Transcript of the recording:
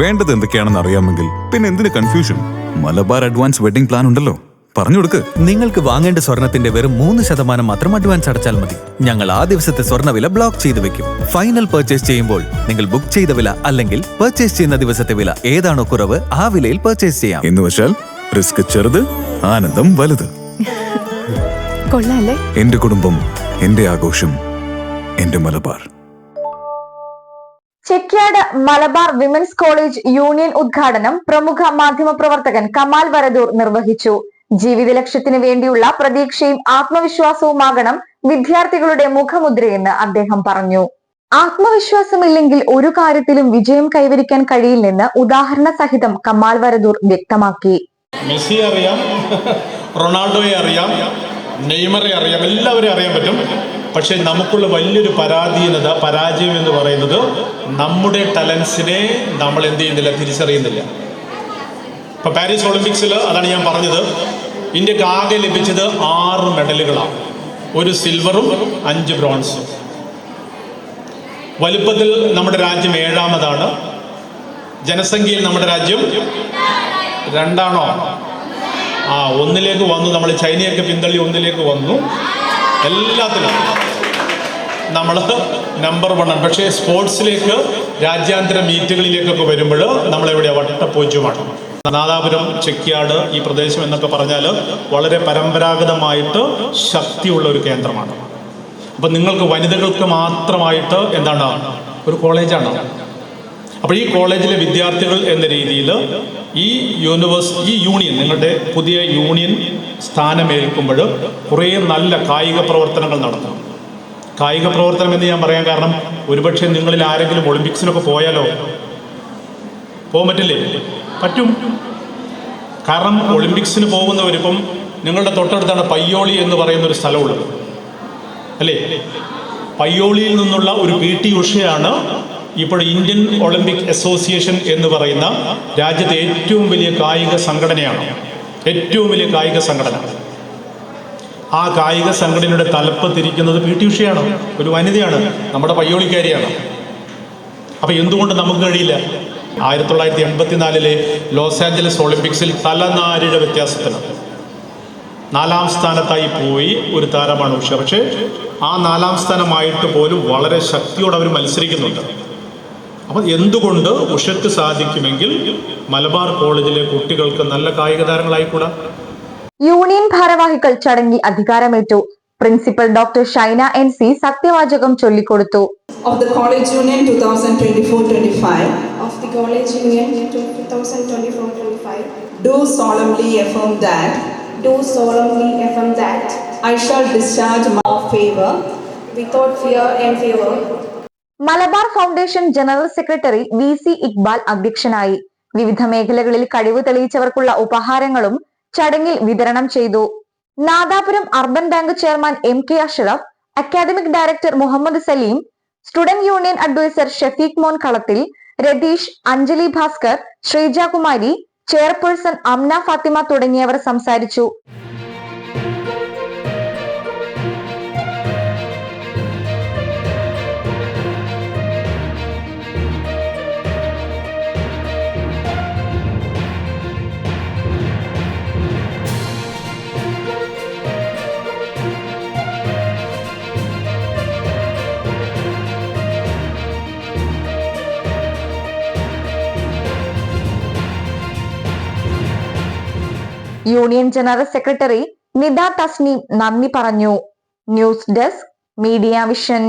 വേണ്ടത് എന്തൊക്കെയാണെന്ന് അറിയാമെങ്കിൽ പിന്നെ എന്തിന് confusion Malabar advance wedding plan ഉണ്ടല്ലോ. പറഞ്ഞു കൊടുക്ക്. നിങ്ങൾക്ക് വാങ്ങേണ്ട സ്വർണത്തിന്റെ വെറും മൂന്ന് ശതമാനം മാത്രം അഡ്വാൻസ് അടച്ചാൽ മതി. ഞങ്ങൾ ആ ദിവസത്തെ സ്വർണവില ബ്ലോക്ക് ചെയ്ത് വെക്കും. ഫൈനൽ പർച്ചേസ് ചെയ്യുമ്പോൾ നിങ്ങൾ ബുക്ക് ചെയ്ത വില അല്ലെങ്കിൽ പർച്ചേസ് ചെയ്യുന്ന ദിവസത്തെ വില ഏതാണോ കുറവ് ആ വിലയിൽ പർച്ചേസ് ചെയ്യാം. എന്ന് വെച്ചാൽ റിസ്ക് ചെറുത് ആനന്ദം വലുത്. കൊള്ളാല്ലേ എന്റെ കുടുംബം എന്റെ ആഘോഷം എന്റെ Malabar. Chekkiad Malabar women's college union ഉദ്ഘാടനം പ്രമുഖ മാധ്യമപ്രവർത്തകൻ കമാൽ വരദൂർ നിർവഹിച്ചു. ജീവിത ലക്ഷ്യത്തിന് വേണ്ടിയുള്ള പ്രതീക്ഷയും ആത്മവിശ്വാസവുമാകണം വിദ്യാർത്ഥികളുടെ മുഖമുദ്രയെന്ന് അദ്ദേഹം പറഞ്ഞു. ആത്മവിശ്വാസമില്ലെങ്കിൽ ഒരു കാര്യത്തിലും വിജയം കൈവരിക്കാൻ കഴിയില്ലെന്ന് ഉദാഹരണ സഹിതം കമാൽ വരദൂർ വ്യക്തമാക്കി. അറിയാം റൊണാൾഡോയെ അറിയാം നെയ്മറെ അറിയാം എല്ലാവരെയും അറിയാൻ പറ്റും. പക്ഷേ നമുക്കുള്ള വലിയൊരു പരാധീനത പരാജയം എന്ന് പറയുന്നത് നമ്മുടെ ടലൻസിനെ നമ്മൾ എന്ത് ചെയ്യുന്നില്ല തിരിച്ചറിയുന്നില്ല. ഇപ്പൊ പാരീസ് ഒളിമ്പിക്സിൽ അതാണ് ഞാൻ പറഞ്ഞത്. ഇന്ത്യയ്ക്ക് ആകെ ലഭിച്ചത് ആറ് മെഡലുകളാണ്. ഒരു സിൽവറും അഞ്ച് ബ്രോൺസും വലുപ്പത്തിൽ നമ്മുടെ രാജ്യം ഏഴാമതാണ്. ജനസംഖ്യയിൽ നമ്മുടെ രാജ്യം രണ്ടാണോ? ആ ഒന്നിലേക്ക് വന്നു. നമ്മൾ ചൈനയൊക്കെ പിന്തള്ളി ഒന്നിലേക്ക് വന്നു. എല്ലാത്തിലും. നമ്മൾ നമ്പർ വൺ ആണ്. പക്ഷേ സ്പോർട്സിലേക്ക് രാജ്യാന്തര മീറ്റുകളിലേക്കൊക്കെ വരുമ്പോൾ നമ്മളെവിടെ വട്ടപ്പൂജ്യമാണ്. നാദാപുരം ചെക്കിയാട് ഈ പ്രദേശം എന്നൊക്കെ പറഞ്ഞാൽ വളരെ പരമ്പരാഗതമായിട്ട് ശക്തിയുള്ള ഒരു കേന്ദ്രമാണ്. അപ്പം നിങ്ങൾക്ക് വനിതകൾക്ക് മാത്രമായിട്ട് എന്താണ്? ഒരു കോളേജാണ്. അപ്പോൾ ഈ കോളേജിലെ വിദ്യാർത്ഥികൾ എന്ന രീതിയിൽ ഈ യൂണിവേഴ്സ് ഈ യൂണിയൻ നിങ്ങളുടെ പുതിയ യൂണിയൻ സ്ഥാനമേൽക്കുമ്പോൾ കുറേ നല്ല കായിക പ്രവർത്തനങ്ങൾ നടത്തണം കായിക പ്രവർത്തനം എന്ന് ഞാൻ പറയാൻ കാരണം ഒരുപക്ഷെ നിങ്ങളിൽ ആരെങ്കിലും ഒളിമ്പിക്സിനൊക്കെ പോയാലോ? പോകാൻ പറ്റില്ലേ? പറ്റും. കാരണം ഒളിമ്പിക്സിന് പോകുന്നവരിപ്പം നിങ്ങളുടെ തൊട്ടടുത്താണ് പയ്യോളി എന്ന് പറയുന്ന ഒരു സ്ഥലമുള്ളത്. അല്ലേ? പയ്യോളിയിൽ നിന്നുള്ള ഒരു പി ടി ഉഷയാണ് ഇപ്പോൾ ഇന്ത്യൻ ഒളിമ്പിക് അസോസിയേഷൻ എന്ന് പറയുന്ന രാജ്യത്തെ ഏറ്റവും വലിയ കായിക സംഘടനയാണ്. ഏറ്റവും വലിയ കായിക സംഘടന. ആ കായിക സംഘടനയുടെ തലപ്പ് തിരിക്കുന്നത് പി ടി ഉഷയാണ്. ഒരു വനിതയാണ്. നമ്മുടെ പയ്യോളിക്കാരിയാണ്. അപ്പൊ എന്തുകൊണ്ട് നമുക്ക് കഴിയില്ല? ആയിരത്തി തൊള്ളായിരത്തി എൺപത്തിനാലിലെ ലോസ് ആഞ്ചലസ് ഒളിമ്പിക്സിൽ തലനാരിഴ വ്യത്യാസത്തിന്. നാലാം സ്ഥാനത്തായി പോയി ഒരു താരമാണ് ഉഷ. പക്ഷേ ആ നാലാം സ്ഥാനമായിട്ട് പോലും വളരെ ശക്തിയോടെ അവർ മത്സരിക്കുന്നുണ്ട്. അപ്പം എന്തുകൊണ്ട് ഉഷയ്ക്ക് സാധിക്കുമെങ്കിൽ മലബാർ കോളേജിലെ കുട്ടികൾക്ക് നല്ല കായിക താരങ്ങളായിക്കൂടാ? യൂണിയൻ ഭാരവാഹികൾ ചടങ്ങിൽ അധികാരമേറ്റു. Principal doctor Shaina N C സത്യവാചകം ചൊല്ലിക്കൊടുത്തു. Do solemnly affirm that. I shall discharge my favor without fear and favor. Malabar foundation general secretary V C Iqbal അധ്യക്ഷനായി. വിവിധ മേഖലകളിൽ കഴിവ് തെളിയിച്ചവർക്കുള്ള ഉപഹാരങ്ങളും ചടങ്ങിൽ വിതരണം ചെയ്തു. Nadapuram urban bank chairman M K Ashraf academic director Muhammad Saleem student union advisor Shafeeq Mon Kalathil Ratheesh Anjali Bhaskar Sreejakumari chairperson Amna Fathima തുടങ്ങിയവർ സംസാരിച്ചു. Union general secretary Nida Thasneem നന്ദി പറഞ്ഞു. News desk media vision